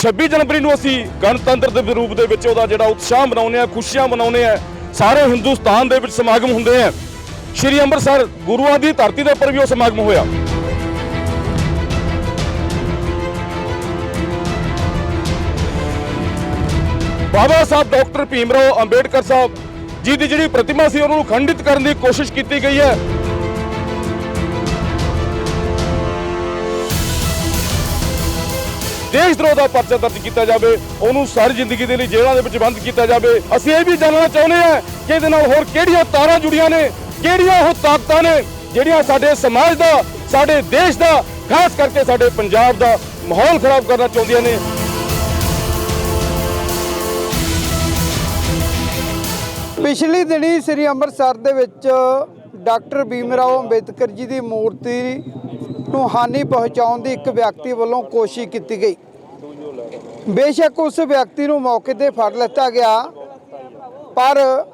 26 ਜਨਵਰੀ ਨੂੰ ਅਸੀਂ ਗਣਤੰਤਰ ਦੇ ਰੂਪ ਦੇ ਵਿੱਚ ਉਹਦਾ ਜਿਹੜਾ ਉਤਸ਼ਾਹ ਮਨਾਉਂਦੇ ਆ ਖੁਸ਼ੀਆਂ ਮਨਾਉਂਦੇ ਆ ਸਾਰੇ ਹਿੰਦੁਸਤਾਨ ਦੇ ਵਿੱਚ ਸਮਾਗਮ ਹੁੰਦੇ ਆ ਸ਼੍ਰੀ ਅੰਮ੍ਰਿਤਸਰ ਗੁਰੂਆਂ ਦੀ ਧਰਤੀ ਦੇ ਉੱਪਰ ਵੀ ਉਹ ਸਮਾਗਮ ਹੋਇਆ। ਬਾਬਾ ਸਾਹਿਬ ਡਾਕਟਰ ਭੀਮ ਰਾਓ ਅੰਬੇਡਕਰ ਸਾਹਿਬ ਜੀ ਦੀ ਜਿਹੜੀ ਪ੍ਰਤਿਮਾ ਸੀ, ਉਹਨੂੰ ਖੰਡਿਤ ਕਰਨ ਦੀ ਕੋਸ਼ਿਸ਼ ਕੀਤੀ ਗਈ ਹੈ। ਦੇਸ਼ ਦਰੋਹ ਦਾ ਪਰਚਾ ਦਰਜ ਕੀਤਾ ਜਾਵੇ, ਉਹਨੂੰ ਸਾਰੀ ਜ਼ਿੰਦਗੀ ਦੇ ਲਈ ਜੇਲ੍ਹਾਂ ਦੇ ਵਿੱਚ ਬੰਦ ਕੀਤਾ ਜਾਵੇ। ਅਸੀਂ ਇਹ ਵੀ ਜਾਣਨਾ ਚਾਹੁੰਦੇ ਹਾਂ ਕਿ ਇਹਦੇ ਨਾਲ ਹੋਰ ਕਿਹੜੀਆਂ ਤਾਰਾਂ ਜੁੜੀਆਂ ਨੇ, ਕਿਹੜੀਆਂ ਉਹ ਤਾਕਤਾਂ ਨੇ, ਜਿਹੜੀਆਂ ਸਾਡੇ ਸਮਾਜ ਦਾ, ਸਾਡੇ ਦੇਸ਼ ਦਾ, ਖਾਸ ਕਰਕੇ ਸਾਡੇ ਪੰਜਾਬ ਦਾ ਮਾਹੌਲ ਖਰਾਬ ਕਰਨਾ ਚਾਹੁੰਦੀਆਂ ਨੇ। ਪਿਛਲੀ ਦਿਨੀ ਸ੍ਰੀ ਅੰਮ੍ਰਿਤਸਰ ਦੇ ਵਿੱਚ ਡਾਕਟਰ ਭੀਮ ਰਾਓ ਅੰਬੇਦਕਰ ਜੀ ਦੀ ਮੂਰਤੀ ਨੂੰ ਹਾਨੀ ਪਹੁੰਚਾਉਣ ਦੀ ਇੱਕ ਵਿਅਕਤੀ ਵੱਲੋਂ ਕੋਸ਼ਿਸ਼ ਕੀਤੀ ਗਈ। ਬੇਸ਼ੱਕ ਉਸ ਵਿਅਕਤੀ ਨੂੰ ਮੌਕੇ ਤੇ ਫੜ ਲਿੱਤਾ ਗਿਆ, ਪਰ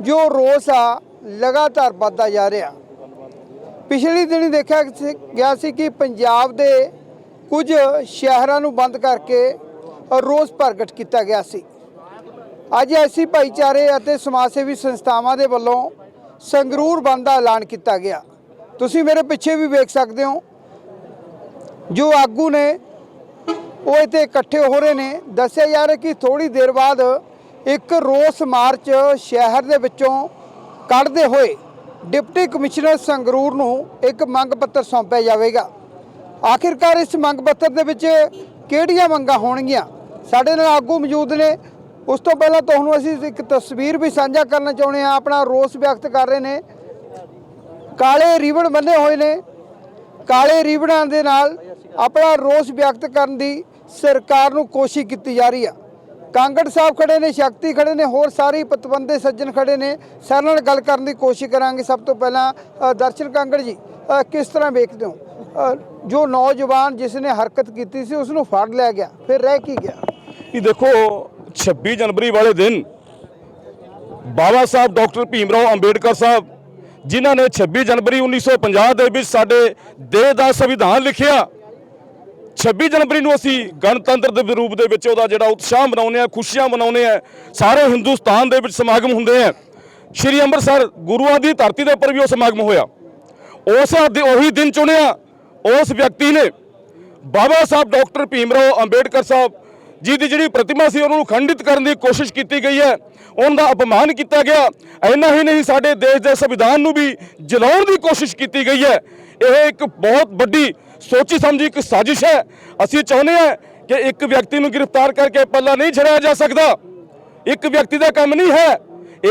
ਜੋ ਰੋਸ ਆ, ਲਗਾਤਾਰ ਵੱਧਦਾ ਜਾ ਰਿਹਾ। ਪਿਛਲੀ ਦਿਨੀ ਦੇਖਿਆ ਸੀ- ਗਿਆ ਸੀ ਕਿ ਪੰਜਾਬ ਦੇ ਕੁਝ ਸ਼ਹਿਰਾਂ ਨੂੰ ਬੰਦ ਕਰਕੇ ਰੋਸ ਪ੍ਰਗਟ ਕੀਤਾ ਗਿਆ ਸੀ। ਅੱਜ ਐਸੀ ਭਾਈਚਾਰੇ ਅਤੇ ਸਮਾਜ ਸੇਵੀ ਸੰਸਥਾਵਾਂ ਦੇ ਵੱਲੋਂ ਸੰਗਰੂਰ ਬੰਦ ਦਾ ਐਲਾਨ ਕੀਤਾ ਗਿਆ। ਤੁਸੀਂ ਮੇਰੇ ਪਿੱਛੇ ਵੀ ਵੇਖ ਸਕਦੇ ਹੋ। ਜੋ ਆਗੂ ਨੇ, ਉਹ ਇੱਥੇ ਇਕੱਠੇ ਹੋ ਰਹੇ ਨੇ। ਦੱਸਿਆ ਜਾ ਰਿਹਾ ਕਿ ਥੋੜੀ ਦੇਰ ਬਾਅਦ ਇੱਕ ਰੋਸ ਮਾਰਚ ਸ਼ਹਿਰ ਦੇ ਵਿੱਚੋਂ ਕੱਢਦੇ ਹੋਏ ਡਿਪਟੀ ਕਮਿਸ਼ਨਰ ਸੰਗਰੂਰ ਨੂੰ ਇੱਕ ਮੰਗ ਪੱਤਰ ਸੌਂਪਿਆ ਜਾਵੇਗਾ। ਆਖਿਰਕਾਰ ਇਸ ਮੰਗ ਪੱਤਰ ਦੇ ਵਿੱਚ ਕਿਹੜੀਆਂ ਮੰਗਾਂ ਹੋਣਗੀਆਂ? ਸਾਡੇ ਨਾਲ ਆਗੂ ਮੌਜੂਦ ਨੇ। ਉਸ ਤੋਂ ਪਹਿਲਾਂ ਤੁਹਾਨੂੰ ਅਸੀਂ ਇੱਕ ਤਸਵੀਰ ਵੀ ਸਾਂਝਾ ਕਰਨਾ ਚਾਹੁੰਦੇ ਹਾਂ। ਆਪਣਾ ਰੋਸ ਵਿਅਕਤ ਕਰ ਰਹੇ ਨੇ। ਕਾਲੇ ਰਿਬਨ ਬੰਨੇ ਹੋਏ ਨੇ। ਕਾਲੇ ਰਿਬਨਾਂ ਦੇ ਨਾਲ ਆਪਣਾ ਰੋਸ ਵਿਅਕਤ ਕਰਨ ਦੀ ਸਰਕਾਰ ਨੂੰ ਕੋਸ਼ਿਸ਼ ਕੀਤੀ ਜਾ ਰਹੀ ਆ। ਕਾਂਗੜ ਸਾਹਿਬ ਖੜੇ ਨੇ, ਸ਼ਕਤੀ ਖੜੇ ਨੇ, ਹੋਰ ਸਾਰੇ ਪਤਵੰਦੇ ਸੱਜਣ ਖੜੇ ਨੇ। ਸਾਰਿਆਂ ਨਾਲ ਗੱਲ ਕਰਨ ਦੀ ਕੋਸ਼ਿਸ਼ ਕਰਾਂਗੇ। ਸਭ ਤੋਂ ਪਹਿਲਾਂ ਦਰਸ਼ਨ ਕਾਂਗੜ ਜੀ ਕਿਸ ਤਰ੍ਹਾਂ ਵੇਖਦੇ ਹੋ? ਜੋ ਨੌਜਵਾਨ ਜਿਸ ਨੇ ਹਰਕਤ ਕੀਤੀ ਸੀ, ਉਸ ਨੂੰ ਫੜ ਲਿਆ ਗਿਆ, ਫਿਰ ਰਹਿ ਕੀ ਗਿਆ? ਇਹ ਦੇਖੋ 26 ਜਨਵਰੀ ਵਾਲੇ ਦਿਨ ਬਾਬਾ ਸਾਹਿਬ, ਡਾਕਟਰ ਭੀਮ ਰਾਓ ਅੰਬੇਡਕਰ ਸਾਹਿਬ, ਜਿਨ੍ਹਾਂ ਨੇ 26 ਜਨਵਰੀ 1950 ਦੇ ਵਿੱਚ ਸਾਡੇ ਦੇਸ਼ ਦਾ ਸੰਵਿਧਾਨ ਲਿਖਿਆ 26 ਜਨਵਰੀ ਨੂੰ ਅਸੀਂ ਗਣਤੰਤਰ ਦੇ ਰੂਪ ਦੇ ਵਿੱਚ ਉਹਦਾ ਜਿਹੜਾ ਉਤਸ਼ਾਹ ਮਨਾਉਂਦੇ ਆ ਖੁਸ਼ੀਆਂ ਮਨਾਉਂਦੇ ਆ ਸਾਰੇ ਹਿੰਦੁਸਤਾਨ ਦੇ ਵਿੱਚ ਸਮਾਗਮ ਹੁੰਦੇ ਆ ਸ਼੍ਰੀ ਅੰਮ੍ਰਿਤਸਰ ਗੁਰੂਆਂ ਦੀ ਧਰਤੀ ਦੇ ਉੱਪਰ ਵੀ ਉਹ ਸਮਾਗਮ ਹੋਇਆ। ਉਸ ਦੇ ਉਹੀ ਦਿਨ ਚੁਣਿਆ, ਉਸ ਵਿਅਕਤੀ ਨੇ ਬਾਬਾ ਸਾਹਿਬ ਡਾਕਟਰ ਭੀਮਰਾਓ ਅੰਬੇਡਕਰ ਸਾਹਿਬ ਜੀ ਦੀ ਜਿਹੜੀ ਪ੍ਰਤਿਮਾ ਸੀ, ਉਹਨਾਂ ਨੂੰ ਖੰਡਿਤ ਕਰਨ ਦੀ ਕੋਸ਼ਿਸ਼ ਕੀਤੀ ਗਈ ਹੈ। ਉਹਨਾਂ ਦਾ ਅਪਮਾਨ ਕੀਤਾ ਗਿਆ। ਇੰਨਾ ਹੀ ਨਹੀਂ, ਸਾਡੇ ਦੇਸ਼ ਦੇ ਸੰਵਿਧਾਨ ਨੂੰ ਵੀ ਜਲਾਉਣ ਦੀ ਕੋਸ਼ਿਸ਼ ਕੀਤੀ ਗਈ ਹੈ। ਇਹ ਇੱਕ ਬਹੁਤ ਵੱਡੀ ਸੋਚੀ ਸਮਝੀ ਇੱਕ ਸਾਜ਼ਿਸ਼ ਹੈ। ਅਸੀਂ ਚਾਹੁੰਦੇ ਹਾਂ ਕਿ ਇੱਕ ਵਿਅਕਤੀ ਨੂੰ ਗ੍ਰਿਫਤਾਰ ਕਰਕੇ ਪੱਲਾ ਨਹੀਂ ਛੜਿਆ ਜਾ ਸਕਦਾ। ਇੱਕ ਵਿਅਕਤੀ ਦਾ ਕੰਮ ਨਹੀਂ ਹੈ।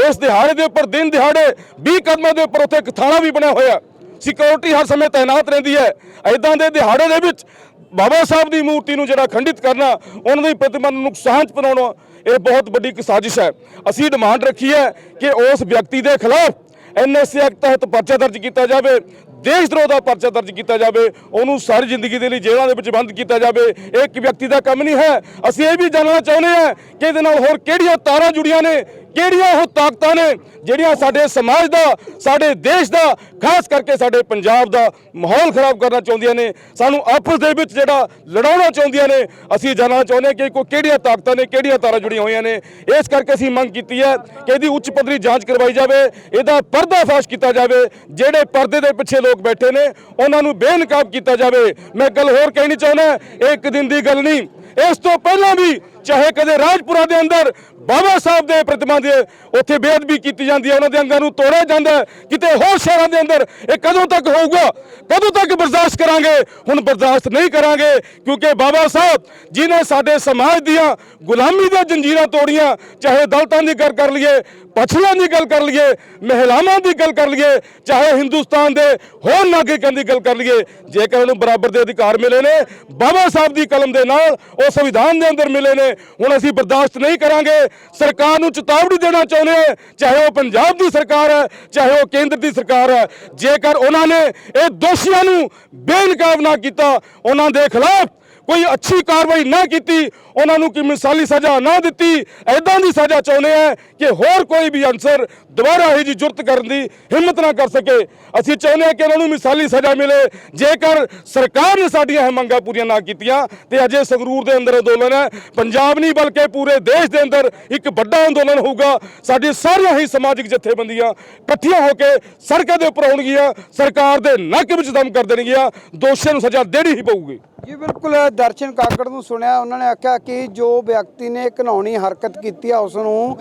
ਇਸ ਦਿਹਾੜੇ ਦੇ ਉੱਪਰ, ਦਿਨ ਦਿਹਾੜੇ 20 ਕਦਮਾਂ ਦੇ ਉੱਪਰ ਉੱਥੇ ਇੱਕ ਥਾਣਾ ਵੀ ਬਣਿਆ ਹੋਇਆ। ਸਿਕਿਉਰਿਟੀ ਹਰ ਸਮੇਂ ਤਾਇਨਾਤ ਰਹਿੰਦੀ ਹੈ। ਐਦਾਂ ਦੇ ਦਿਹਾੜੇ ਦੇ ਵਿੱਚ ਬਾਬਾ ਸਾਹਿਬ ਦੀ ਮੂਰਤੀ ਨੂੰ ਜਿਹੜਾ ਖੰਡਿਤ ਕਰਨਾ, ਉਹਨਾਂ ਦੀ ਪ੍ਰਤਿਮਾ ਨੂੰ ਨੁਕਸਾਨ ਪਹੁੰਚਾਉਣਾ, ਇਹ ਬਹੁਤ ਵੱਡੀ ਇੱਕ ਸਾਜ਼ਿਸ਼ ਹੈ। ਅਸੀਂ ਡਿਮਾਂਡ ਰੱਖੀ ਹੈ ਕਿ ਉਸ ਵਿਅਕਤੀ ਦੇ ਖਿਲਾਫ ਐਨਐਸਏ ਐਕਟ ਤਹਿਤ ਪਰਚਾ ਦਰਜ ਕੀਤਾ ਜਾਵੇ ਦੇਸ਼ ਦਰੋਹ ਦਾ ਪਰਚਾ ਦਰਜ ਕੀਤਾ ਜਾਵੇ, ਉਹਨੂੰ ਸਾਰੀ ਜ਼ਿੰਦਗੀ ਦੇ ਲਈ ਜੇਲ੍ਹਾਂ ਦੇ ਵਿੱਚ ਬੰਦ ਕੀਤਾ ਜਾਵੇ, ਇਹ ਇੱਕ ਵਿਅਕਤੀ ਦਾ ਕੰਮ ਨਹੀਂ ਹੈ। ਅਸੀਂ ਇਹ ਵੀ ਜਾਣਨਾ ਚਾਹੁੰਦੇ ਹਾਂ ਕਿ ਇਹਦੇ ਨਾਲ ਹੋਰ ਕਿਹੜੀਆਂ ਤਾਰਾਂ ਜੁੜੀਆਂ ਨੇ, ਕਿਹੜੀਆਂ ਉਹ ਤਾਕਤਾਂ ਨੇ, ਜਿਹੜੀਆਂ ਸਾਡੇ ਸਮਾਜ ਦਾ, ਸਾਡੇ ਦੇਸ਼ ਦਾ, ਖਾਸ ਕਰਕੇ ਸਾਡੇ ਪੰਜਾਬ ਦਾ ਮਾਹੌਲ ਖਰਾਬ ਕਰਨਾ ਚਾਹੁੰਦੀਆਂ ਨੇ। ਸਾਨੂੰ ਆਪਸ ਦੇ ਵਿੱਚ ਜਿਹੜਾ ਲੜਾਉਣਾ ਚਾਹੁੰਦੀਆਂ ਨੇ, ਅਸੀਂ ਜਾਣਨਾ ਚਾਹੁੰਦੇ ਹਾਂ ਕਿ ਕੋਈ ਕਿਹੜੀਆਂ ਤਾਕਤਾਂ ਨੇ, ਕਿਹੜੀਆਂ ਤਾਰਾਂ ਜੁੜੀਆਂ ਹੋਈਆਂ ਨੇ। ਇਸ ਕਰਕੇ ਅਸੀਂ ਮੰਗ ਕੀਤੀ ਹੈ ਕਿ ਇਹਦੀ ਉੱਚ ਪੱਧਰੀ ਜਾਂਚ ਕਰਵਾਈ ਜਾਵੇ, ਇਹਦਾ ਪਰਦਾਫਾਸ਼ ਕੀਤਾ ਜਾਵੇ, ਜਿਹੜੇ ਪਰਦੇ ਦੇ ਪਿੱਛੇ ਲੋਕ ਬੈਠੇ ਨੇ, ਉਹਨਾਂ ਨੂੰ ਬੇਨਕਾਬ ਕੀਤਾ ਜਾਵੇ। ਮੈਂ ਗੱਲ ਹੋਰ ਕਹਿਣੀ ਚਾਹੁੰਦਾ ਇਹ ਇੱਕ ਦਿਨ ਦੀ ਗੱਲ ਨਹੀਂ। ਇਸ ਤੋਂ ਪਹਿਲਾਂ ਵੀ ਚਾਹੇ ਕਦੇ ਰਾਜਪੁਰਾ ਦੇ ਅੰਦਰ ਬਾਬਾ ਸਾਹਿਬ ਦੇ ਪ੍ਰਤਿਮਾ ਦੇ ਉੱਥੇ ਬੇਅਦਬੀ ਕੀਤੀ ਜਾਂਦੀ ਹੈ, ਉਹਨਾਂ ਦੇ ਅੰਗਾਂ ਨੂੰ ਤੋੜਿਆ ਜਾਂਦਾ ਕਿਤੇ ਹੋਰ ਸ਼ਹਿਰਾਂ ਦੇ ਅੰਦਰ ਇਹ ਕਦੋਂ ਤੱਕ ਹੋਊਗਾ, ਕਦੋਂ ਤੱਕ ਬਰਦਾਸ਼ਤ ਕਰਾਂਗੇ, ਹੁਣ ਬਰਦਾਸ਼ਤ ਨਹੀਂ ਕਰਾਂਗੇ, ਕਿਉਂਕਿ ਬਾਬਾ ਸਾਹਿਬ ਜਿਨੇ ਸਾਡੇ ਸਮਾਜ ਦੀਆਂ ਗੁਲਾਮੀ ਦੀਆਂ ਜੰਜੀਰਾਂ ਤੋੜੀਆਂ, ਚਾਹੇ ਦਲਤਾਂ ਦੀ ਗੱਲ ਕਰ ਲਈਏ, ਪਛੜਿਆਂ ਦੀ ਗੱਲ ਕਰ ਲਈਏ, ਮਹਿਲਾਵਾਂ ਦੀ ਗੱਲ ਕਰ ਲਈਏ, ਚਾਹੇ ਹਿੰਦੁਸਤਾਨ ਦੇ ਹੋਰ ਨਾਗਰਿਕਾਂ ਦੀ ਗੱਲ ਕਰ ਲਈਏ, ਜੇਕਰ ਉਹਨੂੰ ਬਰਾਬਰ ਦੇ ਅਧਿਕਾਰ ਮਿਲੇ ਨੇ, ਬਾਬਾ ਸਾਹਿਬ ਦੀ ਕਲਮ ਦੇ ਨਾਲ ਉਹ ਸੰਵਿਧਾਨ ਦੇ ਅੰਦਰ ਮਿਲੇ ਨੇ। ਹੁਣ ਅਸੀਂ ਬਰਦਾਸ਼ਤ ਨਹੀਂ ਕਰਾਂਗੇ। ਸਰਕਾਰ ਨੂੰ ਚੇਤਾਵਨੀ ਦੇਣਾ ਚਾਹੁੰਦੇ ਹਾਂ। ਚਾਹੇ ਉਹ ਪੰਜਾਬ ਦੀ ਸਰਕਾਰ ਹੈ, ਚਾਹੇ ਉਹ ਕੇਂਦਰ ਦੀ ਸਰਕਾਰ ਹੈ। ਜੇਕਰ ਉਹਨਾਂ ਨੇ ਇਹ ਦੋਸ਼ੀਆਂ ਨੂੰ ਬੇਨਕਾਬ ਨਾ ਕੀਤਾ, ਉਹਨਾਂ ਦੇ ਖਿਲਾਫ ਕੋਈ ਅੱਛੀ ਕਾਰਵਾਈ ਨਾ ਕੀਤੀ ਉਹਨਾਂ ਨੂੰ ਕਿ ਮਿਸਾਲੀ ਸਜ਼ਾ ਨਾ ਦਿੱਤੀ? ਐਦਾਂ ਦੀ ਸਜ਼ਾ ਚਾਹੁੰਦੇ ਆ ਕਿ ਹੋਰ ਕੋਈ ਵੀ ਅਨਸਰ ਦੁਬਾਰਾ ਇਹ ਜੀ ਜੁਰਤ ਕਰਨ ਦੀ ਹਿੰਮਤ ਨਾ ਕਰ ਸਕੇ। ਅਸੀਂ ਚਾਹੁੰਦੇ ਆ ਕਿ ਉਹਨਾਂ ਨੂੰ ਮਿਸਾਲੀ ਸਜ਼ਾ ਮਿਲੇ। ਜੇਕਰ ਸਰਕਾਰ ਨੇ ਸਾਡੀਆਂ ਇਹ ਮੰਗਾਂ ਪੂਰੀਆਂ ਨਾ ਕੀਤੀਆਂ, ਤੇ ਅਜੇ ਸੰਗਰੂਰ ਦੇ ਅੰਦਰ ਅੰਦੋਲਨ ਹੈ। ਪੰਜਾਬ ਨਹੀਂ, ਬਲਕਿ ਪੂਰੇ ਦੇਸ਼ ਦੇ ਅੰਦਰ ਇੱਕ ਵੱਡਾ ਅੰਦੋਲਨ ਹੋਊਗਾ। ਸਾਡੀ ਸਾਰੀਆਂ ਹੀ ਸਮਾਜਿਕ ਜਥੇਬੰਦੀਆਂ ਇਕੱਠੀਆਂ ਹੋ ਕੇ ਸੜਕਾਂ ਦੇ ਉੱਪਰ ਆਉਣਗੀਆਂ। ਸਰਕਾਰ ਦੇ ਨੱਕ ਵਿੱਚ ਦਮ ਕਰ ਦੇਣਗੀਆਂ। ਦੋਸ਼ੀਆਂ ਨੂੰ ਸਜ਼ਾ ਦੇਣੀ ਹੀ ਪਊਗੀ। ਜੀ, ਬਿਲਕੁਲ, ਦਰਸ਼ਨ ਕਾਕੜ ਨੂੰ ਸੁਣਿਆ, ਉਹਨਾਂ ਨੇ ਆਖਿਆ ਕਿ ਜੋ ਵਿਅਕਤੀ ਨੇ ਘਿਨਾਉਣੀ ਹਰਕਤ ਕੀਤੀ ਆ ਉਸ ਨੂੰ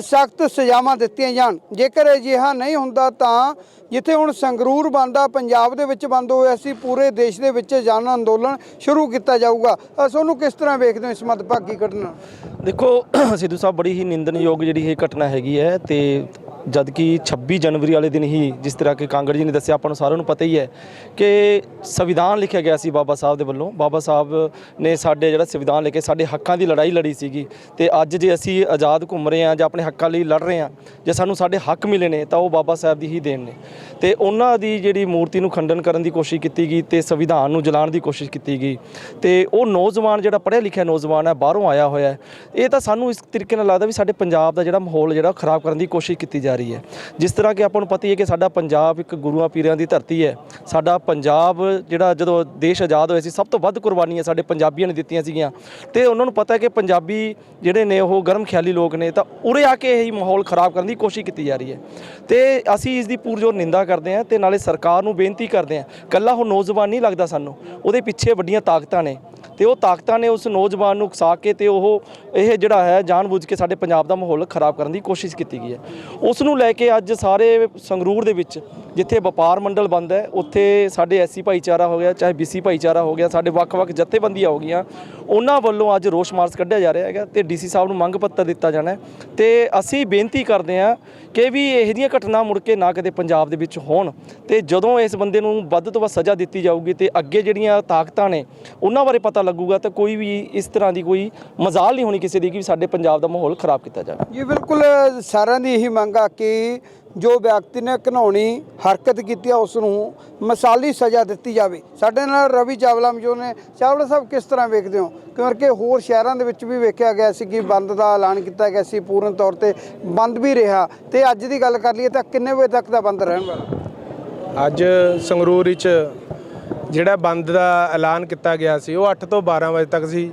ਸਖਤ ਸਜ਼ਾਵਾਂ ਦਿੱਤੀਆਂ ਜਾਣ। ਜੇਕਰ ਅਜਿਹਾ ਨਹੀਂ ਹੁੰਦਾ ਤਾਂ ਜਿੱਥੇ ਹੁਣ ਸੰਗਰੂਰ ਬੰਦਾ ਪੰਜਾਬ ਦੇ ਵਿੱਚ ਬੰਦ ਹੋਇਆ ਸੀ ਪੂਰੇ ਦੇਸ਼ ਦੇ ਵਿੱਚ ਜਨ ਅੰਦੋਲਨ ਸ਼ੁਰੂ ਕੀਤਾ ਜਾਊਗਾ। ਅ, ਤੁਹਾਨੂੰ ਕਿਸ ਤਰ੍ਹਾਂ ਵੇਖਦੇ ਹੋ ਇਸ ਮਦਭਾਗੀ ਘਟਨਾ? ਦੇਖੋ ਸਿੱਧੂ ਸਾਹਿਬ ਬੜੀ ਹੀ ਨਿੰਦਣਯੋਗ ਜਿਹੜੀ ਇਹ ਘਟਨਾ ਹੈਗੀ ਹੈ ਤੇ ਜਦ ਕਿ 26 ਜਨਵਰੀ ਵਾਲੇ ਦਿਨ ਹੀ ਜਿਸ ਤਰ੍ਹਾਂ ਕਿ ਕਾਂਗੜ ਜੀ ਨੇ ਦੱਸਿਆ, ਆਪਾਂ ਨੂੰ ਸਾਰਿਆਂ ਨੂੰ ਪਤਾ ਹੀ ਹੈ ਕਿ ਸੰਵਿਧਾਨ ਲਿਖਿਆ ਗਿਆ ਸੀ ਬਾਬਾ ਸਾਹਿਬ ਦੇ ਵੱਲੋਂ। ਬਾਬਾ ਸਾਹਿਬ ਨੇ ਸਾਡੇ ਜਿਹੜਾ ਸੰਵਿਧਾਨ ਲੈ ਕੇ ਸਾਡੇ ਹੱਕਾਂ ਦੀ ਲੜਾਈ ਲੜੀ ਸੀਗੀ। ਤੇ ਅੱਜ ਜੇ ਅਸੀਂ ਆਜ਼ਾਦ ਘੁੰਮ ਰਹੇ ਹਾਂ ਜਾਂ ਆਪਣੇ ਹੱਕਾਂ ਲਈ ਲੜ ਰਹੇ ਹਾਂ, ਜੇ ਸਾਨੂੰ ਸਾਡੇ ਹੱਕ ਮਿਲੇ ਨੇ, ਤਾਂ ਉਹ ਬਾਬਾ ਸਾਹਿਬ ਦੀ ਹੀ ਦੇਣ ਨੇ। ਤੇ ਉਹਨਾਂ ਦੀ ਜਿਹੜੀ ਮੂਰਤੀ ਨੂੰ ਖੰਡਨ ਕਰਨ ਦੀ ਕੋਸ਼ਿਸ਼ ਕੀਤੀ ਗਈ ਤੇ ਸੰਵਿਧਾਨ ਨੂੰ ਜਲਾਉਣ ਦੀ ਕੋਸ਼ਿਸ਼ ਕੀਤੀ ਗਈ। ਤੇ ਉਹ ਨੌਜਵਾਨ ਜਿਹੜਾ ਪੜ੍ਹਿਆ ਲਿਖਿਆ ਨੌਜਵਾਨ ਹੈ, ਬਾਹਰੋਂ ਆਇਆ ਹੋਇਆ ਇਹ ਤਾਂ ਸਾਨੂੰ ਇਸ ਤਰੀਕੇ ਨਾਲ ਲੱਗਦਾ ਵੀ ਸਾਡੇ ਪੰਜਾਬ ਦਾ ਜਿਹੜਾ ਮਾਹੌਲ ਜਿਹੜਾ ਖਰਾਬ ਕਰਨ ਦੀ ਕੋਸ਼ਿਸ਼ ਕੀਤੀ ਜਾ ਰਹੀ ਹੈ। ਜਿਸ ਤਰ੍ਹਾਂ ਕਿ ਆਪਾਂ ਨੂੰ ਪਤਾ ਹੀ ਹੈ ਕਿ ਸਾਡਾ ਪੰਜਾਬ ਇੱਕ ਗੁਰੂਆਂ ਪੀਰਾਂ ਦੀ ਧਰਤੀ ਹੈ। ਸਾਡਾ ਪੰਜਾਬ ਜਿਹੜਾ ਜਦੋਂ ਦੇਸ਼ ਆਜ਼ਾਦ ਹੋਇਆ ਸੀ, ਸਭ ਤੋਂ ਵੱਧ ਕੁਰਬਾਨੀਆਂ ਸਾਡੇ ਪੰਜਾਬੀਆਂ ਨੇ ਦਿੱਤੀਆਂ ਸੀਗੀਆਂ। ਤੇ ਉਹਨਾਂ ਨੂੰ ਪਤਾ ਹੈ ਕਿ ਪੰਜਾਬੀ ਜਿਹੜੇ ਨੇ ਉਹ ਗਰਮ ਖਿਆਲੀ ਲੋਕ ਨੇ, ਤਾਂ ਉਰੇ ਆ ਕੇ ਇਹੀ ਮਾਹੌਲ ਖਰਾਬ ਕਰਨ ਦੀ ਕੋਸ਼ਿਸ਼ ਕੀਤੀ ਜਾ ਰਹੀ ਹੈ। ਤੇ ਅਸੀਂ ਇਸ ਦੀ ਪੂਰਜੋਰ ਨਿੰਦਾ ਕਰਦੇ ਹਾਂ ਤੇ ਨਾਲੇ ਸਰਕਾਰ ਨੂੰ ਬੇਨਤੀ ਕਰਦੇ ਹਾਂ ਕੱਲਾ ਉਹ ਨੌਜਵਾਨ ਨਹੀਂ ਲੱਗਦਾ ਸਾਨੂੰ, ਉਹਦੇ ਪਿੱਛੇ ਵੱਡੀਆਂ ਤਾਕਤਾਂ ਨੇ। ਤੇ ਉਹ ਤਾਕਤਾਂ ਨੇ ਉਸ ਨੌਜਵਾਨ ਨੂੰ ਉਕਸਾ ਕੇ ਤੇ ਉਹ ਇਹ ਜਿਹੜਾ ਹੈ, ਜਾਣਬੁੱਝ ਕੇ ਸਾਡੇ ਪੰਜਾਬ ਦਾ ਮਾਹੌਲ ਖਰਾਬ ਕਰਨ ਦੀ ਕੋਸ਼ਿਸ਼ ਕੀਤੀ ਗਈ ਹੈ। ਉਸ ਉਸ ਨੂੰ ਲੈ ਕੇ ਅੱਜ ਸਾਰੇ ਸੰਗਰੂਰ ਦੇ ਵਿੱਚ ਜਿੱਥੇ ਵਪਾਰ ਮੰਡਲ ਬੰਦ ਹੈ, ਉੱਥੇ ਸਾਡੇ ਐਸਸੀ ਭਾਈਚਾਰਾ ਹੋ ਗਿਆ, ਚਾਹੇ ਬੀਸੀ ਭਾਈਚਾਰਾ ਹੋ ਗਿਆ, ਸਾਡੇ ਵੱਖ-ਵੱਖ ਜਥੇਬੰਦੀਆਂ ਹੋ ਗਈਆਂ, ਉਹਨਾਂ ਵੱਲੋਂ ਅੱਜ ਰੋਸ ਮਾਰਚ ਕੱਢਿਆ ਜਾ ਰਿਹਾ ਹੈਗਾ ਤੇ ਡੀਸੀ ਸਾਹਿਬ ਨੂੰ ਮੰਗ ਪੱਤਰ ਦਿੱਤਾ ਜਾਣਾ ਹੈ ਤੇ ਅਸੀਂ ਬੇਨਤੀ ਕਰਦੇ ਹਾਂ ਕਿ ਵੀ ਇਹੋ ਜਿਹੀਆਂ ਘਟਨਾ ਮੁੜ ਕੇ ਨਾ ਕਦੇ ਪੰਜਾਬ ਦੇ ਵਿੱਚ ਹੋਣ ਤੇ ਜਦੋਂ ਇਸ ਬੰਦੇ ਨੂੰ ਵੱਧ ਤੋਂ ਵੱਧ ਸਜ਼ਾ ਦਿੱਤੀ ਜਾਊਗੀ ਤੇ ਅੱਗੇ ਜਿਹੜੀਆਂ ਤਾਕਤਾਂ ਨੇ ਉਹਨਾਂ ਬਾਰੇ ਪਤਾ ਲੱਗੂਗਾ ਤਾਂ ਕੋਈ ਵੀ ਇਸ ਤਰ੍ਹਾਂ ਦੀ ਕੋਈ ਮਜ਼ਾਲ ਨਹੀਂ ਹੋਣੀ ਕਿਸੇ ਦੀ ਕਿ ਸਾਡੇ ਪੰਜਾਬ ਦਾ ਮਾਹੌਲ ਖਰਾਬ ਕੀਤਾ ਜਾਵੇ। ਜੀ, ਬਿਲਕੁਲ, ਸਾਰਿਆਂ ਦੀ ਇਹੀ ਮੰਗ ਆ। ਕਿ ਜੋ ਵਿਅਕਤੀ ਨੇ ਘਿਨਾਉਣੀ ਹਰਕਤ ਕੀਤੀ ਆ, ਉਸ ਨੂੰ ਮਸਾਲੀ ਸਜ਼ਾ ਦਿੱਤੀ ਜਾਵੇ। ਸਾਡੇ ਨਾਲ ਰਵੀ ਚਾਵਲਾ ਮਜੋ ਨੇ। ਚਾਵਲਾ ਸਾਹਿਬ, ਕਿਸ ਤਰ੍ਹਾਂ ਵੇਖਦੇ ਹੋ? ਕਿਉਂਕਿ ਹੋਰ ਸ਼ਹਿਰਾਂ ਦੇ ਵਿੱਚ ਵੀ ਵੇਖਿਆ ਗਿਆ ਸੀ ਕਿ ਬੰਦ ਦਾ ਐਲਾਨ ਕੀਤਾ ਗਿਆ ਸੀ ਪੂਰਨ ਤੌਰ ਤੇ। ਬੰਦ ਵੀ ਰਿਹਾ। ਤੇ ਅੱਜ ਦੀ ਗੱਲ ਕਰ ਲਈਏ ਤਾਂ ਕਿੰਨੇ ਵਜੇ ਤੱਕ ਦਾ ਬੰਦ ਰਹਿਣ ਵਾਲਾ? ਅੱਜ ਸੰਗਰੂਰ ਵਿੱਚ ਜਿਹੜਾ ਬੰਦ ਦਾ ਐਲਾਨ ਕੀਤਾ ਗਿਆ ਸੀ, ਉਹ 8 ਤੋਂ 12 ਵਜੇ ਤੱਕ ਸੀ।